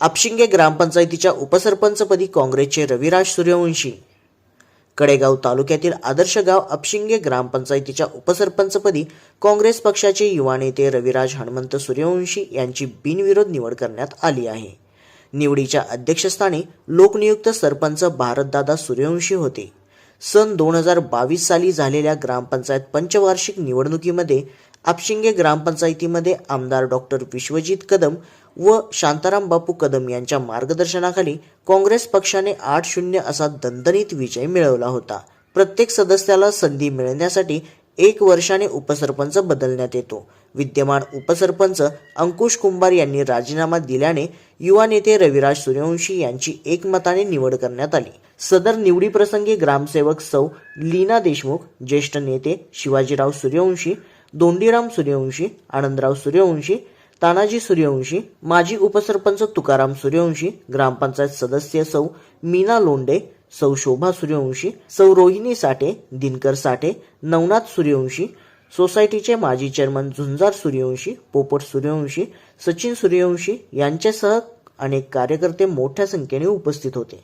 आपशिंगे ग्रामपंचायतीच्या उपसरपंचपदी काँग्रेसचे रविराज सूर्यवंशी. कडेगाव तालुक्यातील आदर्श गाव अपशिंगे ग्रामपंचायतीच्या उपसरपंचपदी काँग्रेस पक्षाचे युवा नेते रविराज हनुमंत सूर्यवंशी यांची बिनविरोध निवड करण्यात आली आहे. निवडीच्या अध्यक्षस्थानी लोकनियुक्त सरपंच भारतदादा सूर्यवंशी होते. सन दोन हजार बावीस साली झालेल्या ग्रामपंचायत पंचवार्षिक निवडणुकीमध्ये आपशिंगे ग्रामपंचायतीमध्ये आमदार डॉक्टर विश्वजित कदम व शांताराम बापू कदम यांच्या मार्गदर्शनाखाली काँग्रेस पक्षाने आठ शून्य असा दणदणीत विजय मिळवला होता. प्रत्येक सदस्याला संधी मिळण्यासाठी एक वर्षाने उपसरपंच बदलण्यात येतो. विद्यमान उपसरपंच अंकुश कुंभार यांनी राजीनामा दिल्याने युवा नेते रविराज सूर्यवंशी यांची एकमताने निवड करण्यात आली. सदर निवडीप्रसंगी ग्रामसेवक सौ लीना देशमुख ज्येष्ठ नेते शिवाजीराव सूर्यवंशी दोंडीराम सूर्यवंशी आनंदराव सूर्यवंशी तानाजी सूर्यवंशी माजी उपसरपंच तुकाराम सूर्यवंशी ग्रामपंचायत सदस्य सौ मीना लोंडे सौ शोभा सूर्यवंशी सौ रोहिणी साठे दिनकर साठे नवनाथ सूर्यवंशी सोसायटीचे माजी चेअरमन झुंजार सूर्यवंशी पोपट सूर्यवंशी सचिन सूर्यवंशी यांच्यासह अनेक कार्यकर्ते मोठ्या संख्येने उपस्थित होते.